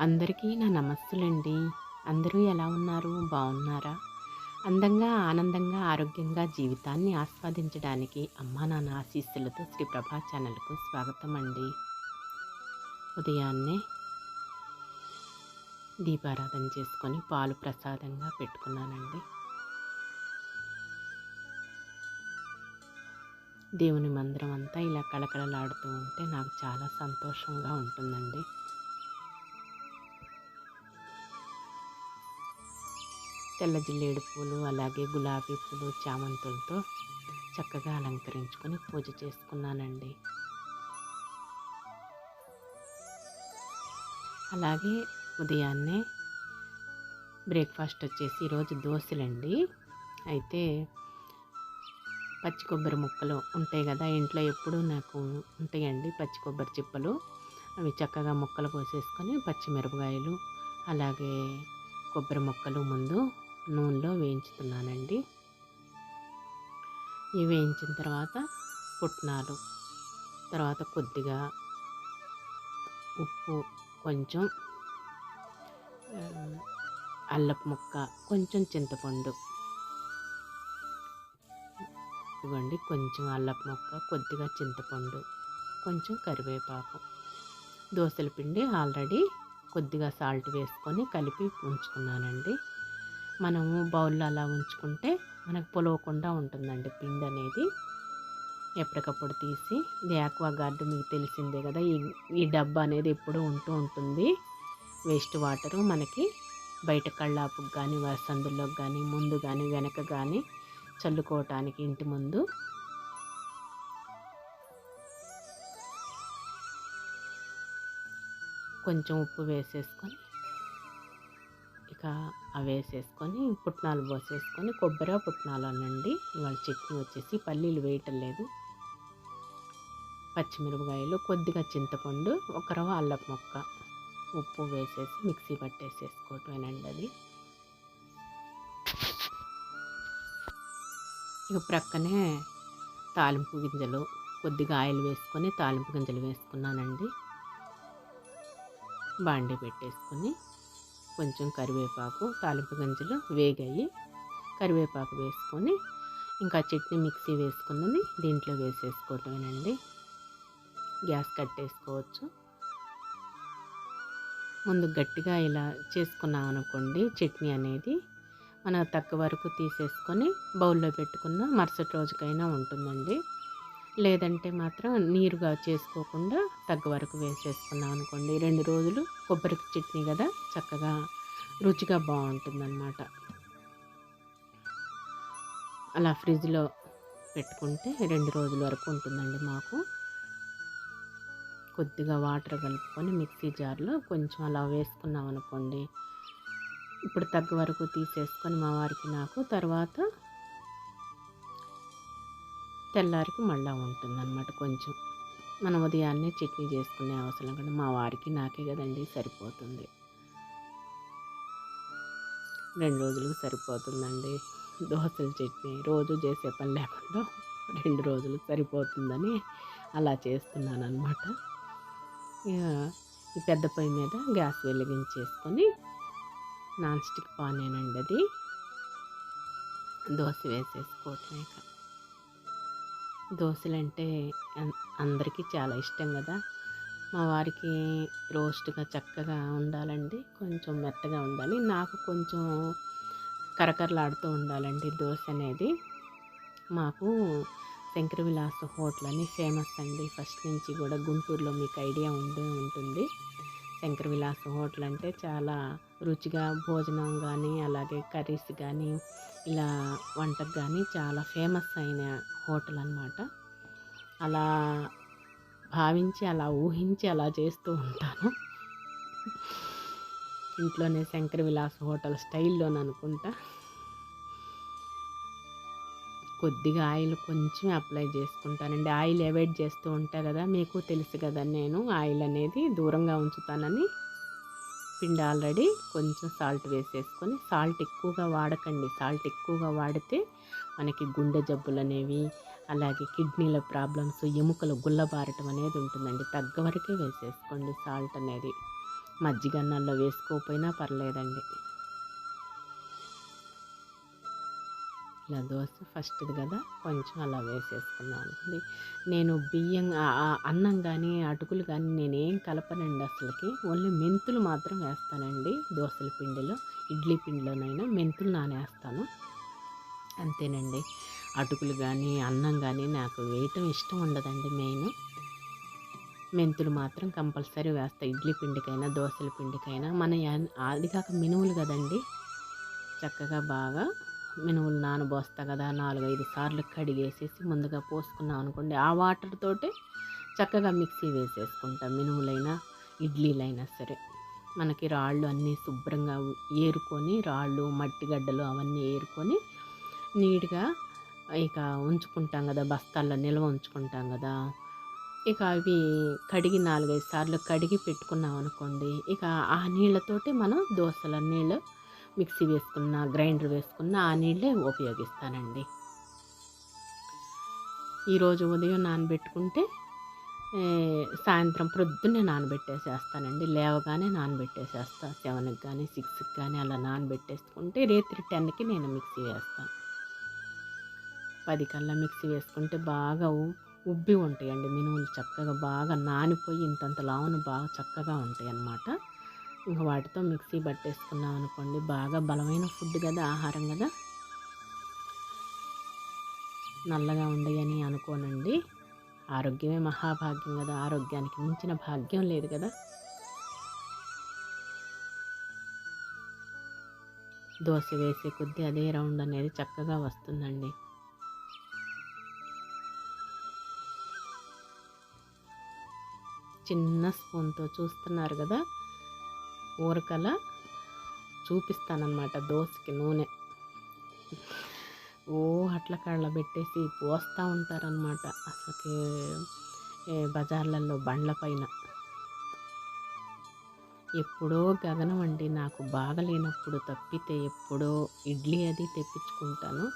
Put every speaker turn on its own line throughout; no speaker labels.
అందరికీ నా నమస్సులండి. అందరూ ఎలా ఉన్నారు? బాగున్నారా? అందంగా ఆనందంగా ఆరోగ్యంగా జీవితాన్ని ఆస్వాదించడానికి అమ్మా నాన్న ఆశీస్సులతో శ్రీ ప్రభా ఛానల్కు స్వాగతం అండి ఉదయాన్నే దీపారాధన చేసుకొని పాలు ప్రసాదంగా పెట్టుకున్నానండి. దేవుని మందిరం అంతా ఇలా కళకళలాడుతూ ఉంటే నాకు చాలా సంతోషంగా ఉంటుందండి. తెల్ల జిల్లేడు పూలు అలాగే గులాబీ పూలు చామంతులతో చక్కగా అలంకరించుకొని పూజ చేసుకున్నానండి. అలాగే ఉదయాన్నే బ్రేక్ఫాస్ట్ వచ్చేసి ఈరోజు దోశలండి. అయితే పచ్చి కొబ్బరి ముక్కలు ఉంటాయి కదా ఇంట్లో ఎప్పుడూ నాకు ఉంటాయండి పచ్చి కొబ్బరి చిప్పలు. అవి చక్కగా ముక్కలు కోసేసుకొని పచ్చిమిరపకాయలు అలాగే కొబ్బరి ముక్కలు ముందు నూనెలో వేయించుతున్నానండి ఇవి వేయించిన తర్వాత పుట్నాలు తర్వాత కొద్దిగా ఉప్పు కొంచెం అల్లపు ముక్క కొంచెం చింతపండు. ఇవ్వండి కొంచెం అల్లపు ముక్క కొద్దిగా చింతపండు కొంచెం కరివేపాకు. దోశల పిండి ఆల్రెడీ కొద్దిగా సాల్ట్ వేసుకొని కలిపి ఉంచుకున్నానండి. మనము బౌల్లో అలా ఉంచుకుంటే మనకు పొలవకుండా ఉంటుందండి పిండి అనేది. ఎప్పటికప్పుడు తీసి ఇది ఆక్వా గార్డ్ మీకు తెలిసిందే కదా ఈ ఈ డబ్బా అనేది ఎప్పుడు ఉంటూ ఉంటుంది. వేస్ట్ వాటరు మనకి బయట కళ్ళాపుకి కానీ వసందుల్లోకి కానీ ముందు కానీ వెనక కానీ చల్లుకోవటానికి ఇంటి ముందు కొంచెం ఉప్పు వేసేసుకొని అవి వేసేసుకొని పుట్నాలు పోసేసుకొని కొబ్బరి పుట్నాలు అనండి. ఇవాళ చట్నీ వచ్చేసి పల్లీలు వేయటం లేదు. పచ్చిమిరపకాయలు కొద్దిగా చింతపండు ఒక రవ అల్లపు మొక్క ఉప్పు వేసేసి మిక్సీ పట్టేసేసుకోవటమేనండి అది. ఇక ప్రక్కనే తాలింపు గింజలు కొద్దిగా ఆయిల్ వేసుకొని తాలింపు గింజలు వేసుకున్నానండి. బాండి పెట్టేసుకొని కొంచెం కరివేపాకు తాలింపు గింజలు వేగాయి. కరివేపాకు వేసుకొని ఇంకా చట్నీ మిక్సీ వేసుకున్నది దీంట్లో వేసేసుకోవటమేనండి. గ్యాస్ కట్టేసుకోవచ్చు. ముందు గట్టిగా ఇలా చేసుకున్నాం అనుకోండి చట్నీ అనేది మనం తక్కువ వరకు తీసేసుకొని బౌల్లో పెట్టుకున్న మరుసటి రోజుకైనా ఉంటుందండి. లేదంటే మాత్రం నీరుగా చేసుకోకుండా తగ్గ వరకు వేసేసుకున్నాం అనుకోండి. రెండు రోజులు కొబ్బరి చట్నీ కదా చక్కగా రుచిగా బాగుంటుందన్నమాట. అలా ఫ్రిడ్జ్లో పెట్టుకుంటే రెండు రోజుల వరకు ఉంటుందండి మాకు. కొద్దిగా వాటర్ కలుపుకొని మిక్సీ జార్లో కొంచెం అలా వేసుకున్నాం అనుకోండి. ఇప్పుడు తగ్గ వరకు తీసేసుకొని మా వారికి నాకు తర్వాత తెల్లారికి మళ్ళీ ఉంటుందన్నమాట కొంచెం. మనం ఉదయాన్నే చట్నీ చేసుకునే అవసరం కూడా మా వారికి నాకే కదండి సరిపోతుంది. రెండు రోజులకు సరిపోతుందండి దోశల చట్నీ. రోజు చేసే పని లేకుండా రెండు రోజులు సరిపోతుందని అలా చేస్తున్నాను అనమాట ఇక ఈ పెద్ద పొయ్యి మీద గ్యాస్ వెలిగించేసుకొని నాన్ స్టిక్ పానేనండి అది. దోశ వేసేసుకోవటమే దోశలంటే దోశలు అంటే అందరికీ చాలా ఇష్టం కదా. మా వారికి రోస్ట్గా చక్కగా ఉండాలండి. కొంచెం మెత్తగా ఉండాలి. నాకు కొంచెం కరకరలాడుతూ ఉండాలండి దోశ అనేది. మాకు శంకర విలాస హోటల్ అని ఫేమస్ అండి. ఫస్ట్ నుంచి కూడా గుంటూరులో మీకు ఐడియా ఉండే ఉంటుంది. శంకర విలాస హోటల్ అంటే చాలా రుచిగా భోజనం కానీ అలాగే కర్రీస్ కానీ ఇలా వంటకు కానీ చాలా ఫేమస్ అయిన హోటల్ అనమాట అలా భావించి అలా ఊహించి అలా చేస్తూ ఉంటాను. ఇంట్లోనే శంకర విలాస్ హోటల్ స్టైల్లోనే అనుకుంటా. కొద్దిగా ఆయిల్ కొంచెం అప్లై చేసుకుంటానండి. ఆయిల్ అవాయిడ్ చేస్తూ ఉంటా కదా మీకు తెలుసు కదా నేను ఆయిల్ అనేది దూరంగా ఉంచుతానని. పిండి ఆల్రెడీ కొంచెం సాల్ట్ వేసేసుకొని సాల్ట్ ఎక్కువగా వాడకండి. సాల్ట్ ఎక్కువగా వాడితే మనకి గుండె జబ్బులు అనేవి అలాగే కిడ్నీల ప్రాబ్లమ్స్ ఎముకలు గుల్లబారటం అనేది ఉంటుందండి. తగ్గ వరకే వేసేసుకోండి సాల్ట్ అనేది. మజ్జిగన్నంలో వేసుకోకపోయినా పర్లేదండి. ఇలా దోశ ఫస్ట్ది కదా కొంచెం అలా వేసేసుకున్నాను. అనుకోండి నేను బియ్యం అన్నం కానీ అటుకులు కానీ నేనేం కలపనండి అసలుకి. ఓన్లీ మెంతులు మాత్రం వేస్తానండి దోశల పిండిలో. ఇడ్లీ పిండిలోనైనా మెంతులు నానేస్తాను. అంతేనండి. అటుకులు కానీ అన్నం కానీ నాకు వేయటం ఇష్టం ఉండదండి మెయిన్. మెంతులు మాత్రం కంపల్సరీ వేస్తా. ఇడ్లీ పిండికైనా దోశల పిండికైనా. మన యా- అది కాక మినువులు కదండి. చక్కగా బాగా మినుములు నానబోస్తా కదా నాలుగైదు సార్లు కడిగేసేసి ముందుగా పోసుకున్నాం అనుకోండి ఆ వాటర్ తోటే చక్కగా మిక్సీ వేసేసుకుంటాం మినుములైనా ఇడ్లీలైనా సరే. మనకి రాళ్ళు అన్నీ శుభ్రంగా ఏరుకొని రాళ్ళు మట్టి గడ్డలు అవన్నీ ఏరుకొని నీట్గా ఇక ఉంచుకుంటాం కదా బస్తాల్లో నిల్వ ఉంచుకుంటాం కదా. ఇక అవి కడిగి నాలుగైదు సార్లు కడిగి పెట్టుకున్నాం అనుకోండి ఇక ఆ నీళ్ళతోటి మనం దోశల నీళ్ళు మిక్సీ వేసుకున్న గ్రైండర్ వేసుకున్న ఆ నీళ్ళే ఉపయోగిస్తానండి. ఈరోజు ఉదయం నానబెట్టుకుంటే సాయంత్రం ప్రొద్దున్నే నానబెట్టేసేస్తానండి. లేవగానే నానబెట్టేసేస్తా. సెవెన్కి కానీ సిక్స్కి కానీ అలా నానబెట్టేసుకుంటే రేత్రి టెన్కి నేను మిక్సీ వేస్తాను. పది కల్లా మిక్సీ వేసుకుంటే బాగా ఉ- ఉబ్బి ఉంటాయండి. మినుములు చక్కగా బాగా నానిపోయి ఇంతంత లావును బాగా చక్కగా ఉంటాయి అన్నమాట ఇంకా వాటితో మిక్సీ పట్టేసుకున్నాం అనుకోండి బాగా బలమైన ఫుడ్ కదా ఆహారం కదా. నల్లగా ఉండయని అనుకోనండి. ఆరోగ్యమే మహాభాగ్యం కదా ఆరోగ్యానికి మించిన భాగ్యం లేదు కదా. దోశ వేసే కొద్దీ అదే రౌండ్ అనేది చక్కగా వస్తుందండి. చిన్న స్పూన్తో చూస్తున్నారు కదా ఊరకల చూపిస్తానన్నమాట దోశకి నూనె. ఓ అట్ల కళ్ళ పెట్టేసి పోస్తూ ఉంటారనమాట అసలుకి ఏ బజార్లలో బండ్ల పైన. ఎప్పుడో గగనం అండి నాకు బాగలేనప్పుడు తప్పితే ఎప్పుడో ఇడ్లీ అది తెప్పించుకుంటాను.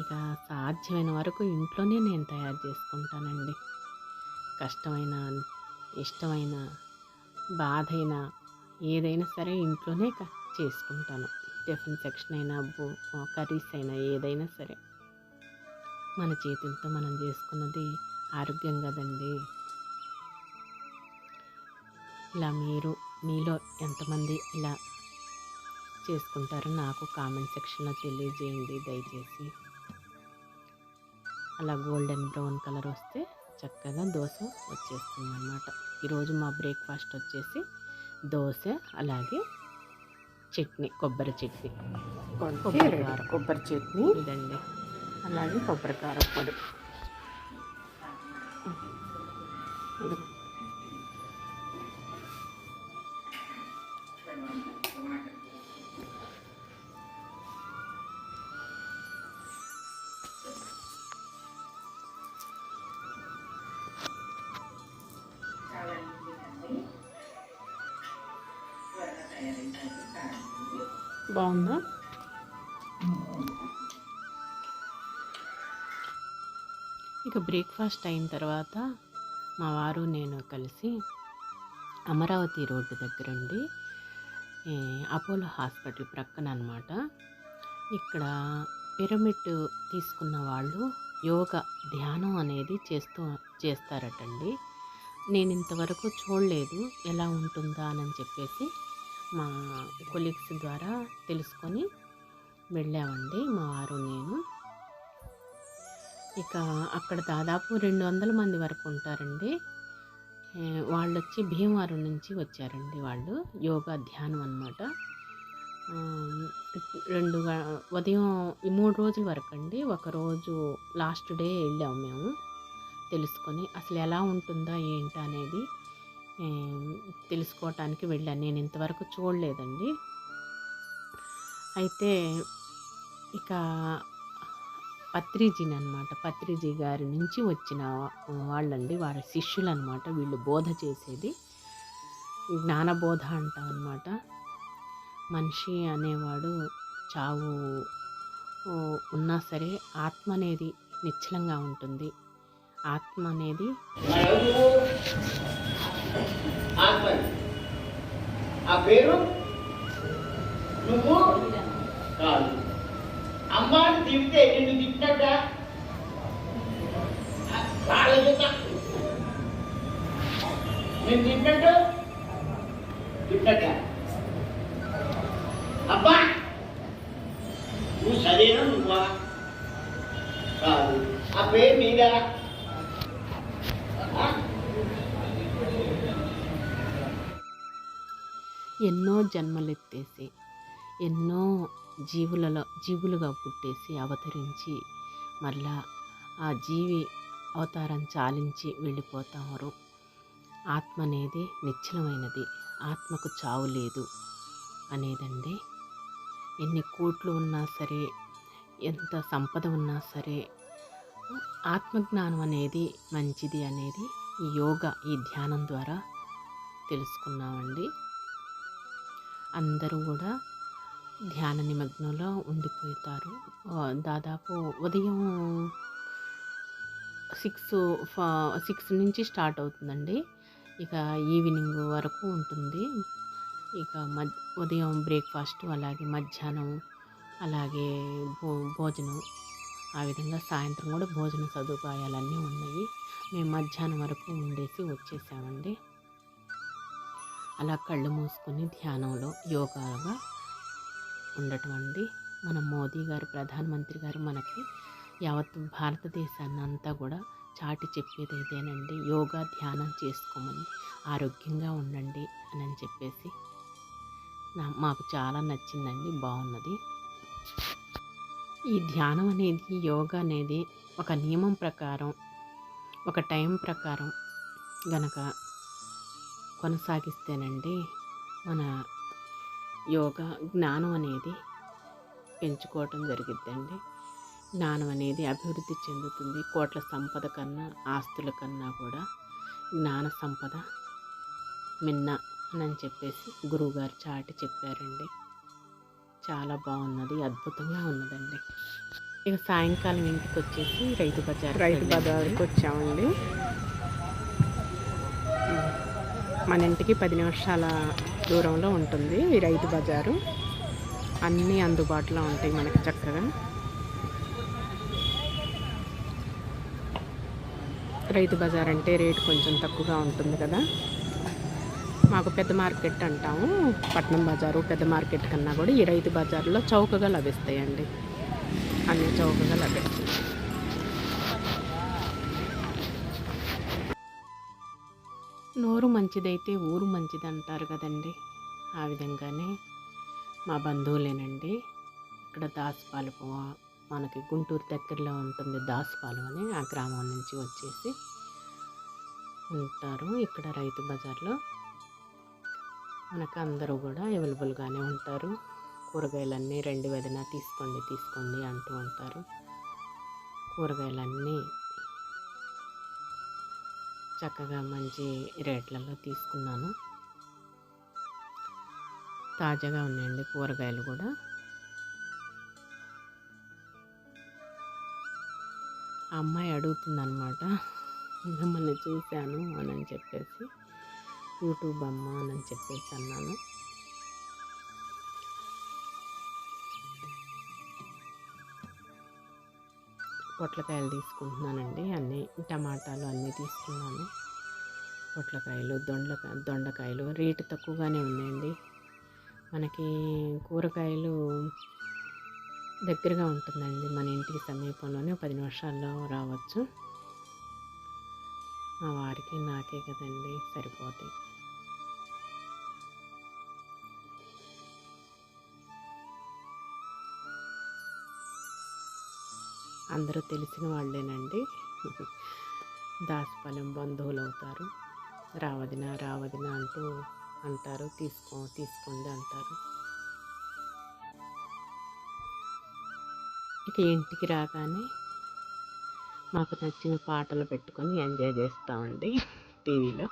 ఇక సాధ్యమైన వరకు ఇంట్లోనే నేను తయారు చేసుకుంటానండి. కష్టమైన ఇష్టమైన బాధైన ఏదైనా సరే ఇంట్లోనే క- చేసుకుంటాను. టిఫిన్ సెక్షన్ అయినా కర్రీస్ అయినా ఏదైనా సరే. మన చేతులతో మనం చేసుకున్నది ఆరోగ్యం కదండి. ఇలా మీరు మీలో ఎంతమంది ఇలా చేసుకుంటారో నాకు కామెంట్ సెక్షన్లో తెలియజేయండి దయచేసి. అలా గోల్డెన్ బ్రౌన్ కలర్ వస్తే చక్కగా దోశ వచ్చేస్తుంది అన్నమాట ఈరోజు మా బ్రేక్ఫాస్ట్ వచ్చేసి దోశ అలాగే చట్నీ కొబ్బరి చట్నీ. కొబ్బరి కారం.
కొబ్బరి చట్నీ.
ఇదండి.
అలాగే కొబ్బరి కారం పొడి.
ఇంకా బ్రేక్ఫాస్ట్ అయిన తర్వాత మా వారు నేను కలిసి అమరావతి రోడ్డు దగ్గరండి అపోలో హాస్పిటల్ ప్రక్కన అనమాట ఇక్కడ పిరమిడ్ తీసుకున్న వాళ్ళు యోగ ధ్యానం అనేది చేస్తూ చేస్తారటండి. నేను ఇంతవరకు చూడలేదు ఎలా ఉంటుందా అని చెప్పేసి మా కొలీగ్స్ ద్వారా తెలుసుకొని వెళ్ళామండి. మా వారు నేను ఇక అక్కడ దాదాపు రెండు వందల మంది వరకు ఉంటారండి. వాళ్ళు వచ్చి భీమవరం నుంచి వచ్చారండి వాళ్ళు. యోగా ధ్యానం అనమాట రెండు ఉదయం ఈ మూడు రోజుల వరకు అండి ఒకరోజు లాస్ట్ డే వెళ్ళాము మేము తెలుసుకొని అసలు ఎలా ఉంటుందా ఏంటి అనేది తెలుసుకోవటానికి వెళ్ళాను. నేను ఇంతవరకు చూడలేదండి. అయితే ఇక పత్రిజీని అనమాట పత్రిజీ గారి నుంచి వచ్చిన వాళ్ళండి వారి శిష్యులు అనమాట వీళ్ళు బోధ చేసేది. జ్ఞానబోధ అంటాం అనమాట మనిషి అనేవాడు చావు ఉన్నా సరే ఆత్మ అనేది నిశ్చలంగా ఉంటుంది. ఆత్మ అనేది
ఆ పేరు నువ్వు కాదు. అమ్మాని తిడితే నిన్ను తిట్టినట్ట వాళ్ళ నేను తిట్టినట్టు? తిట్టినట్ట అబ్బా! నువ్వు సరేనా నువ్వా? కాదు. ఆ పేరు నీదా?
ఎన్నో జన్మలెత్తేసి ఎన్నో జీవులలో జీవులుగా పుట్టేసి అవతరించి మళ్ళా ఆ జీవి అవతారం చాలించి వెళ్ళిపోతారు. ఆత్మ అనేది నిశ్చలమైనది. ఆత్మకు చావు లేదు అనేదండి. ఎన్ని కోట్లు ఉన్నా సరే ఎంత సంపద ఉన్నా సరే ఆత్మజ్ఞానం అనేది మంచిది అనేది ఈ యోగా ఈ ధ్యానం ద్వారా తెలుసుకున్నామండి. అందరూ కూడా ధ్యాన నిమగ్నంలో ఉండిపోతారు. దాదాపు ఉదయం సిక్స్ సిక్స్ నుంచి స్టార్ట్ అవుతుందండి. ఇక ఈవినింగ్ వరకు ఉంటుంది. ఇక మధ్ ఉదయం బ్రేక్ఫాస్ట్ అలాగే మధ్యాహ్నం అలాగే భో భోజనం. ఆ విధంగా సాయంత్రం కూడా భోజన సదుపాయాలన్నీ ఉన్నాయి. మేము మధ్యాహ్నం వరకు ఉండేసి వచ్చేసామండి. అలా కళ్ళు మూసుకొని ధ్యానంలో యోగాగా ఉండటం అండి మన మోదీ గారు ప్రధానమంత్రి గారు మనకి యావత్ భారతదేశాన్ని అంతా కూడా చాటి చెప్పేది ఇదేనండి యోగా ధ్యానం చేసుకోమని ఆరోగ్యంగా ఉండండి అని అని చెప్పేసి నా మాకు చాలా నచ్చిందండి బాగున్నది. ఈ ధ్యానం అనేది యోగా అనేది ఒక నియమం ప్రకారం ఒక టైం ప్రకారం గనక కొనసాగిస్తేనండి మన యోగా జ్ఞానం అనేది పెంచుకోవటం జరిగిద్దండి. జ్ఞానం అనేది అభివృద్ధి చెందుతుంది. కోట్ల సంపద కన్నా ఆస్తుల కన్నా కూడా జ్ఞాన సంపద మిన్న అని చెప్పేసి గురువుగారు చాటి చెప్పారండి. చాలా బాగున్నది అద్భుతంగా ఉన్నదండి. ఇక సాయంకాలం ఇంటికి వచ్చేసి రైతు బజార్
రైతు బజార్కి వచ్చామండి మన ఇంటికి పది నిమిషాల దూరంలో ఉంటుంది ఈ రైతు బజారు. అన్నీ అందుబాటులో ఉంటాయి మనకి చక్కగా. రైతు బజార్ అంటే రేటు కొంచెం తక్కువగా ఉంటుంది కదా. మాకు పెద్ద మార్కెట్ అంటాము. పట్నం బజారు పెద్ద మార్కెట్ కన్నా కూడా ఈ రైతు బజార్లో చౌకగా లభిస్తాయండి. అన్నీ చౌకగా లభిస్తాయి.
నోరు మంచిదైతే ఊరు మంచిది అంటారు కదండి. ఆ విధంగానే మా బంధువులేనండి ఇక్కడ దాసపాలెం మనకి గుంటూరు దగ్గరలో ఉంటుంది దాసపాలెం అని ఆ గ్రామం నుంచి వచ్చేసి ఉంటారు. ఇక్కడ రైతు బజార్లో మనకు అందరూ కూడా అవైలబుల్గానే ఉంటారు. కూరగాయలన్నీ రెండు వదిన తీసుకోండి తీసుకోండి అంటూ ఉంటారు. కూరగాయలన్నీ చక్కగా మంచి రేట్లలో తీసుకున్నాను. తాజాగా ఉన్నాయండి కూరగాయలు కూడా. అమ్మాయి అడుగుతుందనమాట మిమ్మల్ని చూశాను అని అని చెప్పేసి. యూట్యూబ్ అమ్మ అని చెప్పేసి అన్నాను. పొట్లకాయలు తీసుకుంటున్నానండి. అన్నీ టమాటాలు అన్నీ తీసుకున్నాను. పొట్లకాయలు దొండకాయ దొండకాయలు రేటు తక్కువగానే ఉన్నాయండి. మనకి కూరగాయలు దగ్గరగా ఉంటుందండి. మన ఇంటికి సమీపంలోనే పది నిమిషాల్లో రావచ్చు. మా వారికి నాకే కదండి సరిపోతాయి. అందరూ తెలిసిన వాళ్ళేనండి. దాసపాలెం బంధువులు అవుతారు రావదిన రావదిన అంటూ అంటారు. తీసుకో తీసుకోండి అంటారు. ఇక ఇంటికి రాగానే మాకు నచ్చిన పాటలు పెట్టుకొని ఎంజాయ్ చేస్తామండి టీవీలో.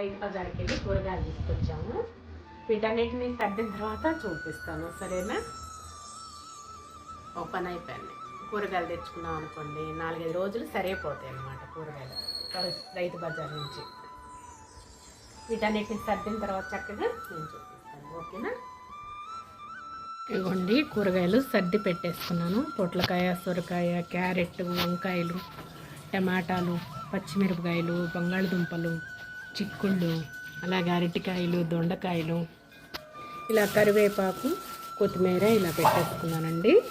రైతు బజార్కి వెళ్ళి కూరగాయలు తీసుకొచ్చాము. వీటన్నిటిని సర్దిన తర్వాత చూపిస్తాను సరేనా? ఓపెన్ అయిపోయింది. కూరగాయలు తెచ్చుకున్నాం అనుకోండి నాలుగైదు రోజులు సరిపోతాయి అన్నమాట కూరగాయలు రైతు బజార్ నుంచి. వీటన్నిటిని సర్దిన తర్వాత చక్కగా నేను చూపిస్తాను ఓకేనా? ఇవ్వండి కూరగాయలు సర్ది పెట్టేసుకున్నాను. పొట్లకాయ సొరకాయ క్యారెట్ వంకాయలు టమాటాలు పచ్చిమిరపకాయలు బంగాళదుంపలు చిక్కుళ్ళు అలాగే అరటికాయలు దొండకాయలు. ఇలా కరివేపాకు కొత్తిమీర ఇలా పెట్టేసుకున్నానండి.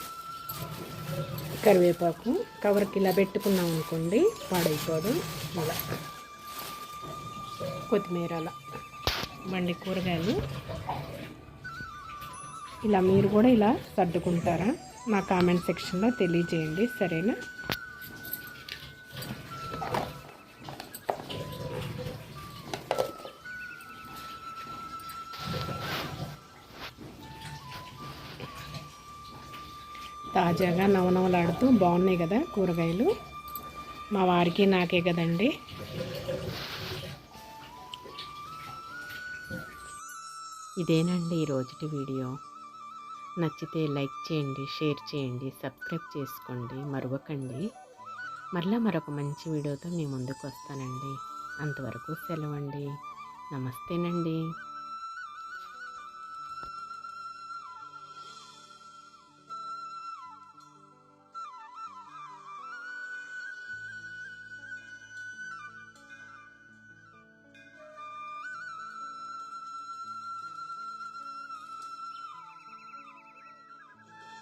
కరివేపాకు కవర్కి ఇలా పెట్టుకున్నాం అనుకోండి పాడైపోదు. ఇలా కొత్తిమీర అలా బండి కూరగాయలు. ఇలా మీరు కూడా ఇలా సర్దుకుంటారా? మా కామెంట్ సెక్షన్లో తెలియజేయండి సరేనా? తాజాగా నవనవలాడుతూ బాగున్నాయి కదా కూరగాయలు. మా వారికి నాకే కదండి.
ఇదేనండి ఈ రోజుటి వీడియో. నచ్చితే లైక్ చేయండి షేర్ చేయండి సబ్స్క్రైబ్ చేసుకోండి మరవకండి. మరలా మరొక మంచి వీడియోతో మీ ముందుకు వస్తానండి. అంతవరకు సెలవండి. నమస్తేనండి.